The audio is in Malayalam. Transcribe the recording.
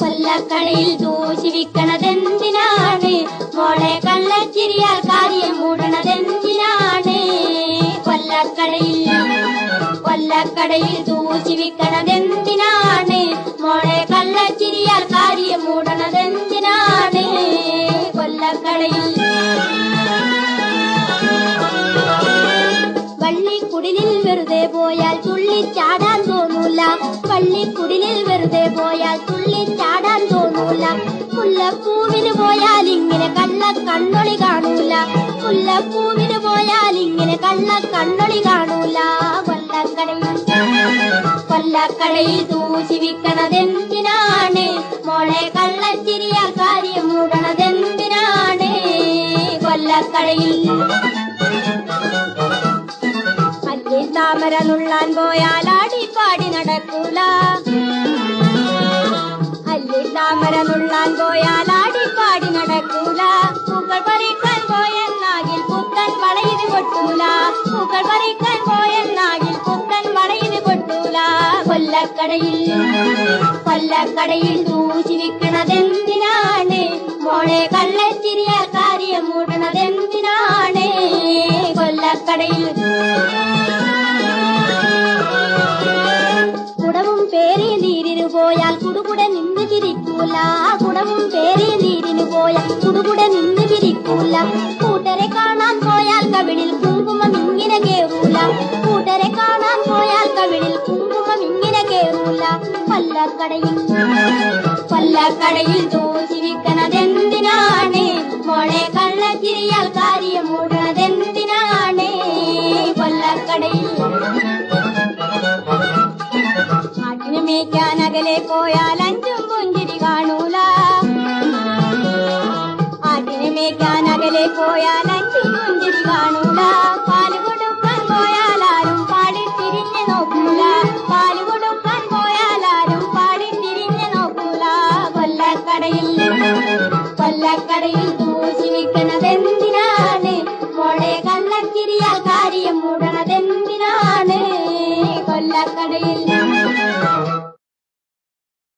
കൊല്ലക്കടയിൽ ദൂഷി വിക്കണതെന്തിനാണ് മോളെ കള്ളച്ചിരിയാൽ കാര്യം മൂടണതെന്തിനാണ് കൊല്ലക്കടയിൽ കൊല്ലക്കടയിൽ ദൂഷി വിക്കണതെന്തിനാണ് മോളെ കള്ളച്ചിരിയാൽ കാര്യം മൂടണതെന്തിനാണ് കൊല്ലക്കടയിൽ. പള്ളിക്കുടിലിൽ വെറുതെ പോയാൽ തുള്ളിച്ചാടാൻ തോന്നൂല. പള്ളിക്കുടിലിൽ വെറുതെ പോയാൽ തുള്ളിച്ചാടാൻ തോന്നൂല. മുല്ലപ്പൂവിന് പോയാൽ ഇങ്ങനെ കള്ള കണ്ണൊളി കാണൂല. മുല്ലപ്പൂവിന് പോയാൽ ഇങ്ങനെ കള്ള കണ്ണൊളി കാണൂല. കൊല്ലക്കടയിൽ തൂശി വിക്കണതെന്തിനാണ് മോളെ കള്ളച്ചിരിയ കാര്യം മൂടണതെന്തിനാണ്? കൊല്ലക്കടയിൽ അല്ലേ താമര നുള്ളാൻ പോയാൽ ആടിപ്പാടി നടക്കൂല. കൊല്ലക്കടയിൽ കൊല്ലക്കടയിൽ ദൂഷി വിൽക്കണതെന്തിനാണ്? മോളെ കള്ളച്ചിരിയ കാര്യം മൂടണതെന്തിനാണ്? കൊല്ലക്കടയിൽ കുടവും പേരി നീരിനു പോയാൽ കുടുകുടെ നിന്ന് ചിരിക്കൂല കുടവും പേരി നീരിനു പോയാൽ കുടുകുടെ നിന്ന് ചിരിക്കൂല കൂട്ടരെ കാണാൻ പോയാൽ കവിളിൽ കൊല്ലക്കടയിൽ കൊല്ലക്കടയിൽ ദൂഷി വിൽക്കണതെന്തിനാണ് മോളെ കള്ളക്കിരിയാൽ കാര്യം മൂടണതെന്തിനാണ് കൊല്ലക്കടയിൽ നാട്ടിനു മേയ്ക്കാൻ അകലെ പോയാൽ അഞ്ചും പുഞ്ചിരി കാണൂല. ആട്ടിനെ മേയ്ക്കാൻ അകലെ പോയാൽ മൂടണതെന്തിനാണ് മോളെ കള്ളക്കിരിയാൽ കാര്യം മൂടണതെന്തിനാണ് കൊല്ലക്കടയിൽ